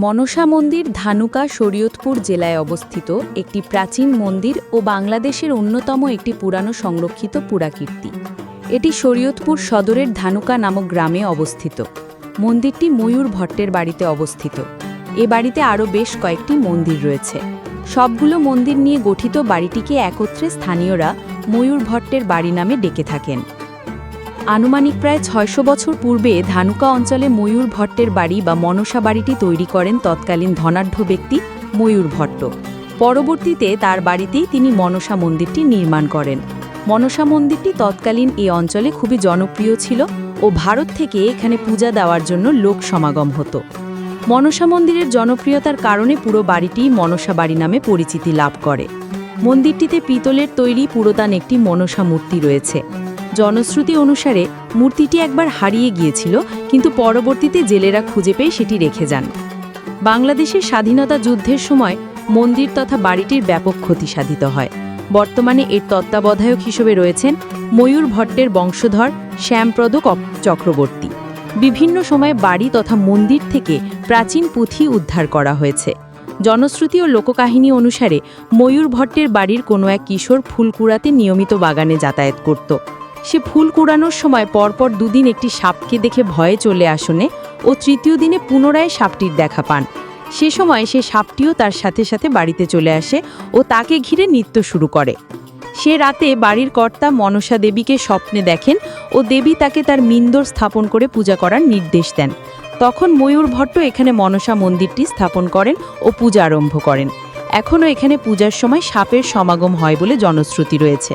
মনসা মন্দির ধানুকা শরীয়তপুর জেলায় অবস্থিত একটি প্রাচীন মন্দির ও বাংলাদেশের অন্যতম একটি পুরানো সংরক্ষিত পুরাকীর্তি। এটি শরীয়তপুর সদরের ধানুকা নামক গ্রামে অবস্থিত। মন্দিরটি ময়ূর ভট্টের বাড়িতে অবস্থিত। এ বাড়িতে আরও বেশ কয়েকটি মন্দির রয়েছে। সবগুলো মন্দির নিয়ে গঠিত বাড়িটিকে একত্রে স্থানীয়রা ময়ূর ভট্টের বাড়ি নামে ডেকে থাকেন। আনুমানিক প্রায় ছয়শো বছর পূর্বে ধানুকা অঞ্চলে ময়ূর ভট্টের বাড়ি বা মনসা বাড়িটি তৈরি করেন তৎকালীন ধনাঢ্য ব্যক্তি ময়ূর ভট্ট। পরবর্তীতে তার বাড়িতেই তিনি মনসা মন্দিরটি নির্মাণ করেন। মনসা মন্দিরটি তৎকালীন এই অঞ্চলে খুবই জনপ্রিয় ছিল ও ভারত থেকে এখানে পূজা দেওয়ার জন্য লোক সমাগম হতো। মনসা মন্দিরের জনপ্রিয়তার কারণে পুরো বাড়িটি মনসা বাড়ি নামে পরিচিতি লাভ করে। মন্দিরটিতে পিতলের তৈরি পুরোদান একটি মনসা মূর্তি রয়েছে। জনশ্রুতি অনুসারে মূর্তিটি একবার হারিয়ে গিয়েছিল, কিন্তু পরবর্তীতে জেলেরা খুঁজে পেয়ে সেটি রেখে যান। বাংলাদেশের স্বাধীনতা যুদ্ধের সময় মন্দির তথা বাড়িটির ব্যাপক ক্ষতি সাধিত হয়। বর্তমানে এর তত্ত্বাবধায়ক হিসেবে রয়েছেন ময়ূর ভট্টের বংশধর শ্যামপ্রদ চক্রবর্তী। বিভিন্ন সময়ে বাড়ি তথা মন্দির থেকে প্রাচীন পুঁথি উদ্ধার করা হয়েছে। জনশ্রুতি ও লোককাহিনী অনুসারে ময়ূর ভট্টের বাড়ির কোনো এক কিশোর ফুলকুড়াতে নিয়মিত বাগানে যাতায়াত করত। সে ফুল কুড়ানোর সময় পরপর দুদিন একটি সাপকে দেখে ভয়ে চলে আসনে ও তৃতীয় দিনে পুনরায় সাপটির দেখা পান। সে সময় সে সাপটিও তার সাথে সাথে বাড়িতে চলে আসে ও তাকে ঘিরে নৃত্য শুরু করে। সে রাতে বাড়ির কর্তা মনসা দেবীকে স্বপ্নে দেখেন ও দেবী তাকে তার মিন্দর স্থাপন করে পূজা করার নির্দেশ দেন। তখন ময়ূর ভট্ট এখানে মনসা মন্দিরটি স্থাপন করেন ও পূজা আরম্ভ করেন। এখনও এখানে পূজার সময় সাপের সমাগম হয় বলে জনশ্রুতি রয়েছে।